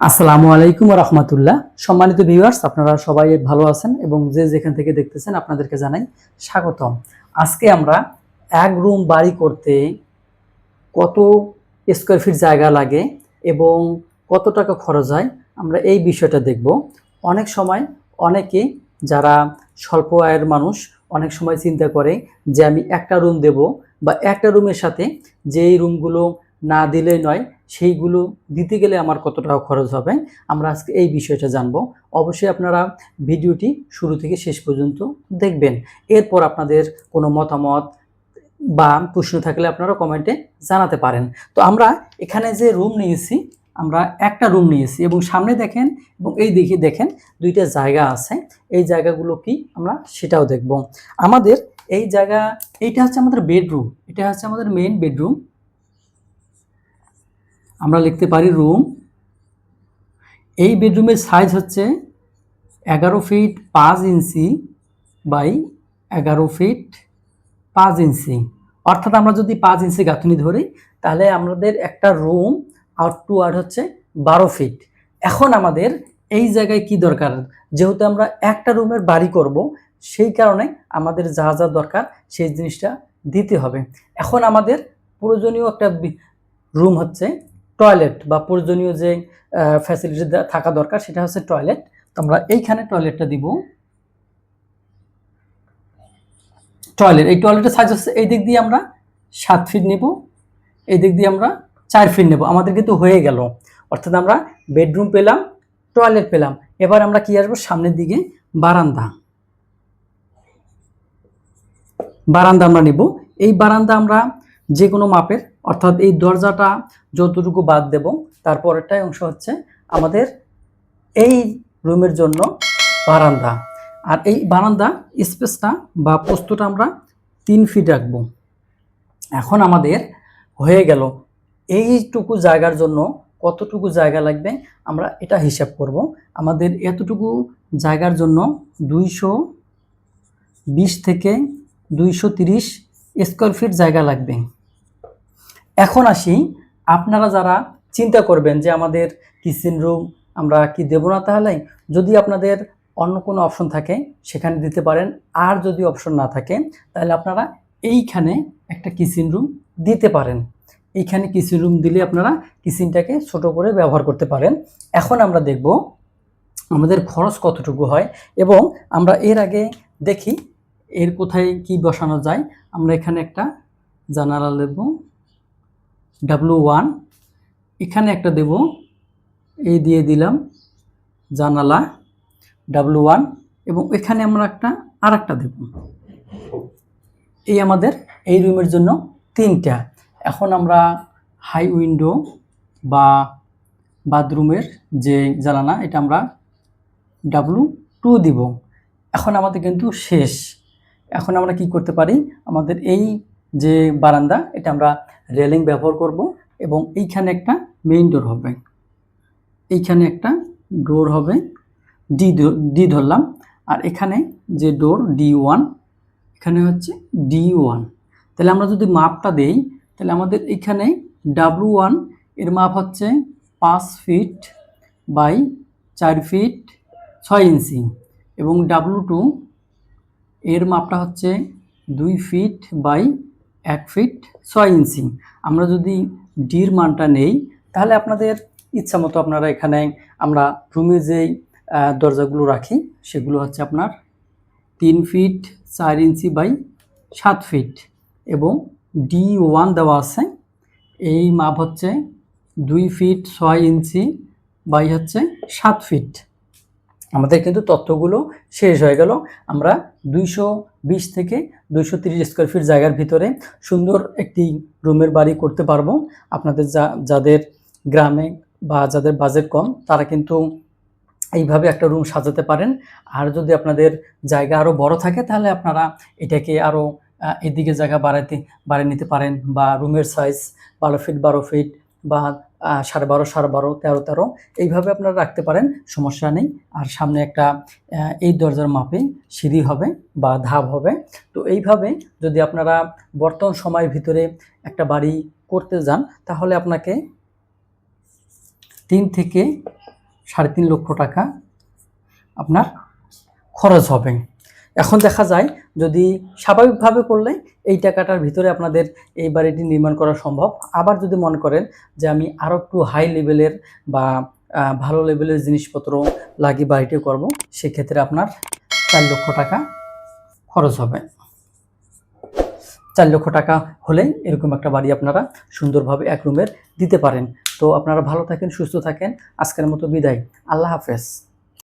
আসসালামু আলাইকুম রহমতুল্লাহ। সম্মানিত ভিউয়ার্স আপনারা সবাই ভালো আছেন এবং যে যেখান থেকে দেখতেছেন আপনাদেরকে জানাই স্বাগতম। আজকে আমরা এক রুম বাড়ি করতে কত স্কোয়ার ফিট জায়গা লাগে এবং কত টাকা খরচ হয়, আমরা এই বিষয়টা দেখব। অনেক সময় অনেকে যারা স্বল্প আয়ের মানুষ, অনেক সময় চিন্তা করে যে আমি একটা রুম দেব বা একটা রুমের সাথে যেই রুমগুলো না দিলে নয়, সেইগুলো দিতে গেলে আমার কত টাকা খরচ হবে? আমরা আজকে এই বিষয়টা জানব। অবশ্যই আপনারা ভিডিওটি শুরু থেকে শেষ পর্যন্ত দেখবেন। এরপর আপনাদের কোনো মতামত বা প্রশ্ন থাকলে আপনারা কমেন্টে জানাতে পারেন। তো আমরা এখানে যে রুম নিয়েছি, আমরা একটা রুম নিয়েছি এবং সামনে দেখেন এবং এই দিকে দেখেন দুইটা জায়গা আছে। এই জায়গাগুলো কি আমরা সেটাও দেখব। আমাদের এই জায়গা, এইটা হচ্ছে আমাদের বেডরুম এটা হচ্ছে আমাদের মেইন বেডরুম আমরা লিখতে পারি রুম এই বেডরুমের সাইজ হচ্ছে এগারো ফিট পাঁচ ইঞ্চি বাই এগারো ফিট পাঁচ ইঞ্চি। অর্থাৎ আমরা যদি পাঁচ ইঞ্চি গাঁথনি ধরি, তাহলে আমাদের একটা রুম আউট টু আউট হচ্ছে বারো ফিট এখন আমাদের এই জায়গায় কি দরকার? যেহেতু আমরা একটা রুমের বাড়ি করব, সেই কারণে আমাদের যা যা দরকার সেই জিনিসটা দিতে হবে। এখন আমাদের প্রয়োজনীয় একটা রুম হচ্ছে টয়লেট বা প্রয়োজনীয় যে ফ্যাসিলিটি থাকা দরকার সেটা হচ্ছে টয়লেট। তো আমরা এইখানে টয়লেটটা দিব। টয়লেট, এই টয়লেটের সাইজ হচ্ছে এই দিক দিয়ে আমরা সাত ফিট নেব, এই দিক দিয়ে আমরা চার ফিট নেব। আমাদের কিন্তু হয়ে গেল। অর্থাৎ আমরা বেডরুম পেলাম টয়লেট পেলাম। এবার আমরা কি আসব? সামনের দিকে বারান্দা। বারান্দা আমরা নেব। এই বারান্দা আমরা যে কোনো মাপের অর্থাৎ এই দরজাটা যতটুকু বাদ দেব তারপরেরটাই অংশ হচ্ছে আমাদের এই রুমের জন্য বারান্দা। আর এই বারান্দা স্পেসটা বা পোস্তটা আমরা তিন ফিট রাখব। এখন আমাদের হয়ে গেল এইটুকু জায়গার জন্য কতটুকু জায়গা লাগবে আমরা এটা হিসাব করব। আমাদের এতটুকু জায়গার জন্য দুইশো বিশ থেকে দুইশো তিরিশ স্কোয়ার ফিট জায়গা লাগবে। এখন আসি, আপনারা যারা চিন্তা করবেন যে আমাদের কিচেন রুম আমরা কি দেব না তাহলে, যদি আপনাদের অন্য কোনো অপশন থাকে, সেখানে দিতে পারেন। আর যদি অপশন না থাকে, তাহলে আপনারা এইখানে একটা কিচেন রুম দিতে পারেন। এইখানে কিচেন রুম দিলে আপনারা কিচেনটাকে ছোট করে ব্যবহার করতে পারেন। এখন আমরা দেখব আমাদের খরচ কতটুকু হয় এবং আমরা এর আগে দেখি এর কোথায় কি বসানো যায়। আমরা এখানে একটা জানালা দেব ডাব্লু ওয়ান এখানে একটা দেব এই দিয়ে দিলাম জানালা ডাব্লু ওয়ান এবং এখানে আমরা একটা আর একটা দেব। এই আমাদের এই রুমের জন্য তিনটা। এখন আমরা হাই উইন্ডো বা বাথরুমের যে জ্বালানা এটা আমরা ডাব্লু টু দিব। এখন আমাদের কিন্তু শেষ। এখন আমরা কি করতে পারি? আমাদের এই যে বারান্দা, এটা আমরা রেলিং ব্যবহার করব এবং এইখানে একটা মেইন ডোর হবে। এইখানে একটা ডোর হবে। ডি ডি ধরলাম। আর এখানে যে ডোর ডি ওয়ান এখানে হচ্ছে ডি ওয়ান তাহলে আমরা যদি মাপটা দেই, তাহলে আমাদের এখানে ডাব্লু ওয়ানের মাপ হচ্ছে পাঁচ ফিট বাই চার ফিট ছয় ইঞ্চি এবং ডাব্লু টু এর মাপটা হচ্ছে দুই ফিট বাই এক ফিট ছয় ইঞ্চি। আমরা যদি ডির মানটা নেই, তাহলে আপনাদের ইচ্ছা মতো আপনারা এখানে আমরা রুমে যেই দরজাগুলো রাখি, সেগুলো হচ্ছে আপনার তিন ফিট চার ইঞ্চি বাই সাত ফিট এবং ডি ওয়ান দেওয়া আছে। এই মাপ হচ্ছে দুই ফিট ছয় ইঞ্চি বাই হচ্ছে সাত ফিট আমাদের কিন্তু তথ্যগুলো শেষ হয়ে গেল। আমরা দুইশো বিশ থেকে দুইশো তিরিশ স্কোয়ার ফিট জায়গার ভিতরে সুন্দর একটি রুমের বাড়ি করতে পারব। আপনাদের যা, যাদের গ্রামে বা যাদের বাজেট কম, তারা কিন্তু এইভাবে একটা রুম সাজাতে পারেন। আর যদি আপনাদের জায়গা আরও বড় থাকে, তাহলে আপনারা এটাকে আরও এদিকে জায়গা বাড়াতে বাড়িয়ে নিতে পারেন বা রুমের সাইজ বারো ফিট বারো ফিট বা সাড়ে বারো সাড়ে বারো, তেরো তেরো। এইভাবে আপনারা রাখতে পারেন, সমস্যা নেই। আর সামনে একটা এই দরজার মাপে সিঁড়ি হবে বা ধাপ হবে। তো এইভাবে যদি আপনারা বর্তমান সময়ের ভিতরে একটা বাড়ি করতে যান, তাহলে আপনাকে তিন থেকে সাড়ে তিন লক্ষ টাকা আপনার খরচ হবে। এখন দেখা যায় যদি স্বাভাবিকভাবে করলে এই টাকাটার ভিতরে আপনাদের এই বাড়িটি নির্মাণ করা সম্ভব। আবার যদি মনে করেন যে আমি আরও একটু হাই লেভেলের বা ভালো লেভেলের জিনিসপত্র লাগিয়ে বাড়িটি করব, সেক্ষেত্রে আপনার চার লক্ষ টাকা খরচ হবে। চার লক্ষ টাকা হলে এরকম একটা বাড়ি আপনারা সুন্দরভাবে এক রুমের দিতে পারেন। তো আপনারা ভালো থাকেন, সুস্থ থাকেন। আজকের মতো বিদায়। আল্লাহ হাফেজ।